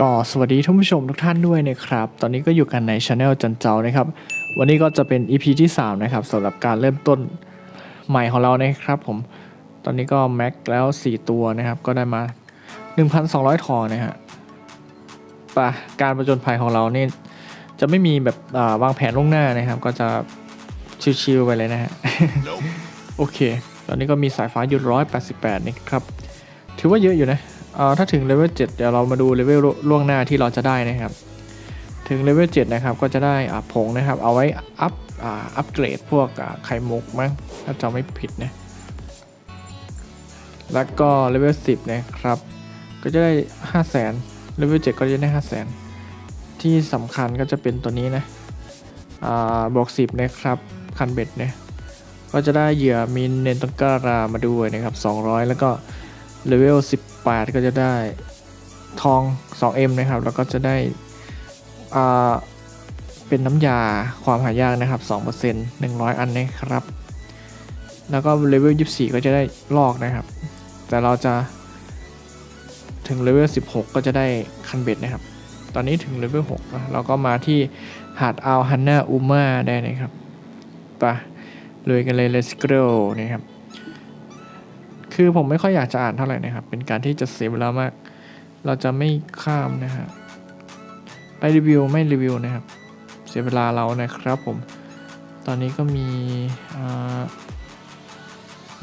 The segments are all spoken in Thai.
ก็สวัสดีท่านผู้ชมทุกท่านด้วยนะครับ ตอนนี้ก็อยู่กันในช anel จันเจ้านะครับ วันนี้ก็จะเป็น EP ที่ 3 นะครับสำหรับการเริ่มต้นใหม่ของเรานะครับผม ตอนนี้ก็แม็กแล้ว 4 ตัวนะครับ ก็ได้มา 1,200 ทองนะฮะปะการประจนภัยของเรานี่จะไม่มีแบบอ่าวางแผนล่วงหน้านะครับ ก็จะชิวๆไปเลยนะฮะ โอเค ตอนนี้ก็มีสายฟ้าอยู่188 นะครับ ถือว่าเยอะอยู่นะเอ่อ ถ้าถึงเลเวล7เดี๋ยวเรามาดูเลเวลล่วงหน้าที่เราจะได้นะครับ ถึงเลเวล7นะครับก็จะได้ผงนะครับ เอาไว้อัพอ่าอัปเกรดพวกไข่มุกมั้งถ้าจำไม่ผิดนะ แล้วก็เลเวล10นะครับ ก็จะได้ 5 0 0 0 0 0เลเวล7ก็จะได้ 5 0 0 0 0 0ที่สำคัญก็จะเป็นตัวนี้นะบอก10นะครับคันเบ็ดเนี่ยก็จะได้เหยื่อมินเนนตังการามาด้วยนะครับ 200 แล้วก็ เลเวล 18 ก็จะได้ทอง 2M นะครับ แล้วก็จะได้อ่าเป็นน้ำยาความหายากนะครับ 2% 100 อันนะครับ แล้วก็เลเวล 24 ก็จะได้ลอกนะครับ แต่เราจะถึงเลเวล 16 ก็จะได้คันเบ็ดนะครับ ตอนนี้ถึงเลเวล 6 นะ เราก็มาที่หาดอัลฮันนาอูมาได้นะครับ ไปะเลยกันเลย let's go นะครับ คือผมไม่ค่อยอยากจะอ่านเท่าไหร่นะครับ เป็นการที่จะเสียเวลามาก เราจะไม่ข้ามนะฮะไปรีวิวไม่รีวิวนะครับ เสียเวลาเรานะครับผม ตอนนี้ก็มี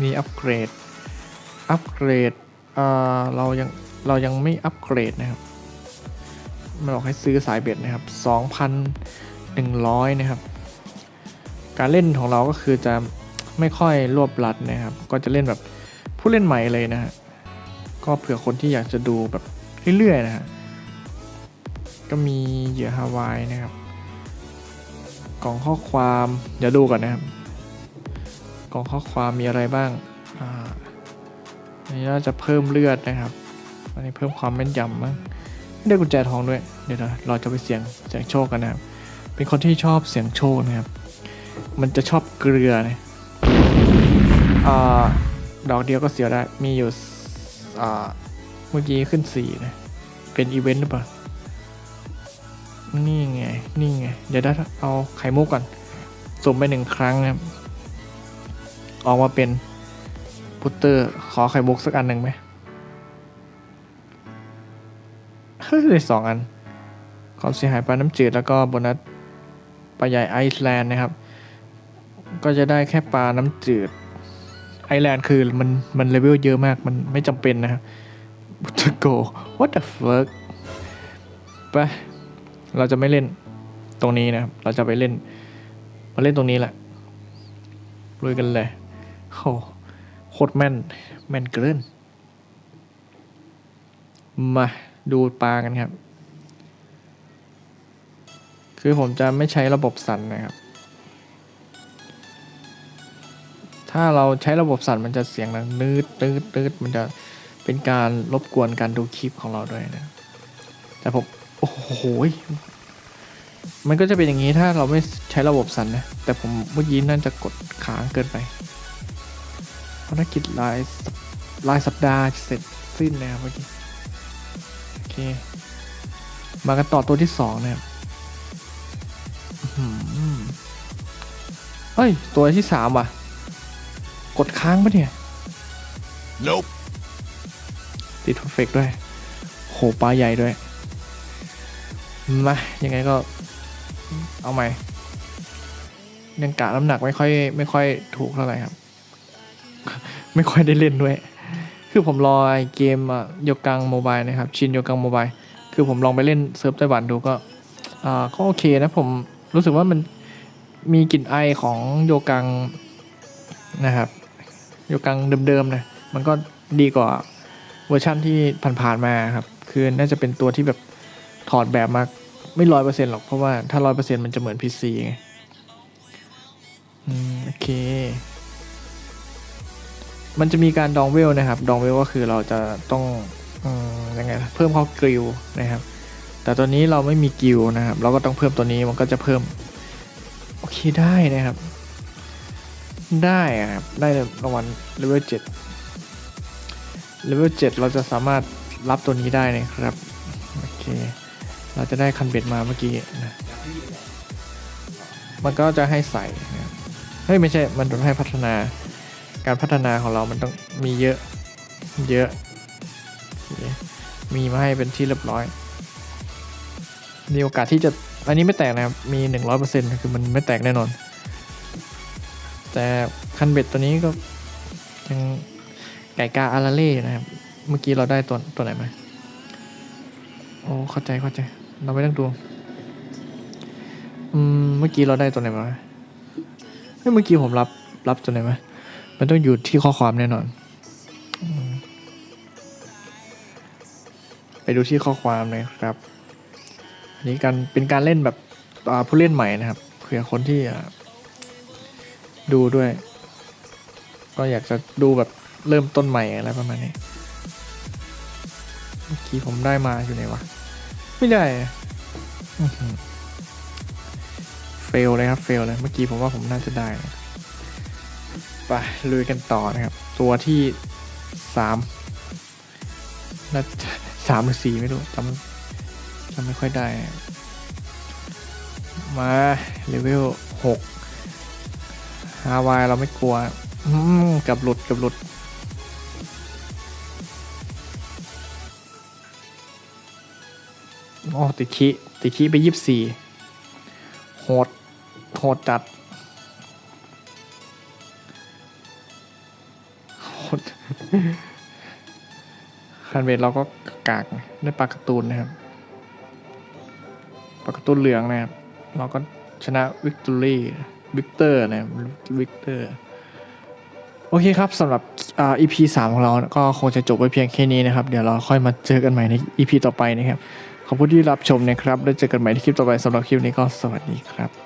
มีอัปเกรด อัปเกรดอ่าเรายังเรายังไม่อัปเกรดนะครับ มันบอกให้ซื้อสายเบ็ดนะครับ 2,100 นะครับ การเล่นของเราก็คือจะไม่ค่อยรวบรัดนะครับ ก็จะเล่นแบบ ผู้เล่นใหม่เลยนะฮะก็เผื่อคนที่อยากจะดูแบบเรื่อยๆนะฮะก็มีเหยื่อฮาวายนะครับ กล่องข้อความเดี๋ยวดูก่อนนะครับ กล่องข้อความมีอะไรบ้างอ่าอันนี้น่าจะเพิ่มเลือดนะครับ อันนี้เพิ่มความแม่นยำมั้งได้กุญแจทองด้วย เดี๋ยวเราจะไปเสียงเสี่ยงโชคกันนะครับ เป็นคนที่ชอบเสี่ยงโชคนะครับ มันจะชอบเกลือนะอ่า ดอกเดียวก็เสียได้ มีอยู่เมื่อกี้ขึ้นสี่นะ เป็นอีเวนต์หรือเปล่า นี่ไง นี่ไง เดี๋ยวได้เอาไข่มุกก่อน สุ่มไปหนึ่งครั้งนะครับ ออกมาเป็นพุตเตอร์ ขอไข่มุกสักอันหนึ่งไหมเฮ้ยเลยสองอัน ความเสียหายปลาน้ำจืดแล้วก็โบนัสปลาใหญ่ไอซ์แลนด์นะครับ ก็จะได้แค่ปลาน้ำจืด แลนด์คือมันมันเลเวลเยอะมากมันไม่จำเป็นนะครับ to go what the fuck ไปเราจะไม่เล่นตรงนี้นะครับ เราจะไปเล่น มาเล่นตรงนี้แหละลุยกันเลยโหโคตรแม่น แม่นเกินมาดูปลากันครับ คือผมจะไม่ใช้ระบบสั่นนะครับ ถ้าเราใช้ระบบสั่นมันจะเสียงดังนืดนืดนืดมันจะเป็นการรบกวนการดูคลิปของเราด้วยนะ แต่ผม โอ้โห มันก็จะเป็นอย่างนี้ถ้าเราไม่ใช้ระบบสั่นนะ แต่ผมเมื่อกี้น่าจะกดค้างเกินไปภารกิจรายรายสัปดาห์เสร็จสิ้นนะครับเมื่อกี้ โอเค มากันต่อตัวที่สองนะครับเฮ้ย ตัวที่สามว่ะ กดค้างปะเนี่ย Nope. ติดเพอร์เฟกด้วย โหปลาใหญ่ด้วย มายังไงก็ เอาใหม่ ยังกะน้ำหนักไม่ค่อย ไม่ค่อยถูกเท่าไหร่ครับ ไม่ค่อยได้เล่นด้วย คือผมรอไอเกมอะโยกังโมบายนะครับ ชินโยกังโมบาย คือผมลองไปเล่นเซิร์ฟไต้หวันดูก็อ่าก็โอเคนะผมรู้สึกว่ามันมีกลิ่นไอของโยกังนะครับ โยกังเดิมๆนะมันก็ดีกว่าเวอร์ชั่นที่ผ่านๆมาครับ คือน่าจะเป็นตัวที่แบบถอดแบบมาไม่ร้อยเปอร์เซ็นต์หรอก เพราะว่าถ้าร้อยเปอร์เซ็นต์มันจะเหมือน PC ไงอืมโอเค มันจะมีการดองเวลนะครับ ดองเวลก็คือเราจะต้องอยังไงเพิ่มเข้ากริลนะครับ แต่ตัวนี้เราไม่มีกิลนะครับ เราก็ต้องเพิ่มตัวนี้มันก็จะเพิ่ม โอเคได้นะครับ ได้ครับ ได้รางวัลเลเวลเจ็ดเลเวล7เราจะสามารถรับตัวนี้ได้นะครับ โอเค เราจะได้คันเบ็ดมาเมื่อกี้นะ มันก็จะให้ใส่นะเฮ้ยไม่ใช่ มันจะให้พัฒนา การพัฒนาของเรามันต้องมีเยอะ เยอะ มีมาให้เป็นที่เรียบร้อย มีโอกาสที่จะ อันนี้ไม่แตกนะครับ มีหนึ่งร้อยเปอร์เซ็นต์คือมันไม่แตกแน่นอน แต่คันเบ็ดตัวนี้ก็ยังไก่กาอาราเล่นะครับ เมื่อกี้เราได้ตัวตัวไหนมาโอ้เข้าใจเข้าใจ เราไม่ต้องดูอืมเมื่อกี้เราได้ตัวไหนมาเฮ้ยเมื่อกี้ผมรับรับตัวไหนมามันต้องอยู่ที่ข้อความแน่นอนอไปดูที่ข้อความเลยครับอันนี้การเป็นการเล่นแบบผู้เล่นใหม่นะครับเผื่อคนที่ ดูด้วย ก็อยากจะดูแบบเริ่มต้นใหม่อะไรประมาณนี้เมื่อกี้ผมได้มาอยู่ไหนวะ ไม่ได้เฟลเลยครับเฟลเลยเมื่อกี้ผมว่าผมน่าจะได้ไปลุยกันต่อนะครับ ตัวที่สามน่าจะสามหรือสี่ไม่รู้จำจำไม่ค่อยได้ มาเลเวลหก ฮาวายเราไม่กลัว อืมกับหลุดกับหลุดอ๋อติคีติคีไปยี่สิบสี่โหด โหดจัด โหดคันเวทเราก็กากได้ปลาการ์ตูนนะครับปลาการ์ตูนเหลืองนะครับ เราก็ชนะวิกตอรี่ วิกเตอร์นะครับวิกเตอร์โอเคครับสำหรับอ่า EP 3 ของเราก็คงจะจบไว้เพียงแค่นี้นะครับ เดี๋ยวเราค่อยมาเจอกันใหม่ใน EP ต่อไปนะครับ ขอบคุณที่รับชมนะครับ แล้วเจอกันใหม่ที่คลิปต่อไปสำหรับคลิปนี้ก็สวัสดีครับ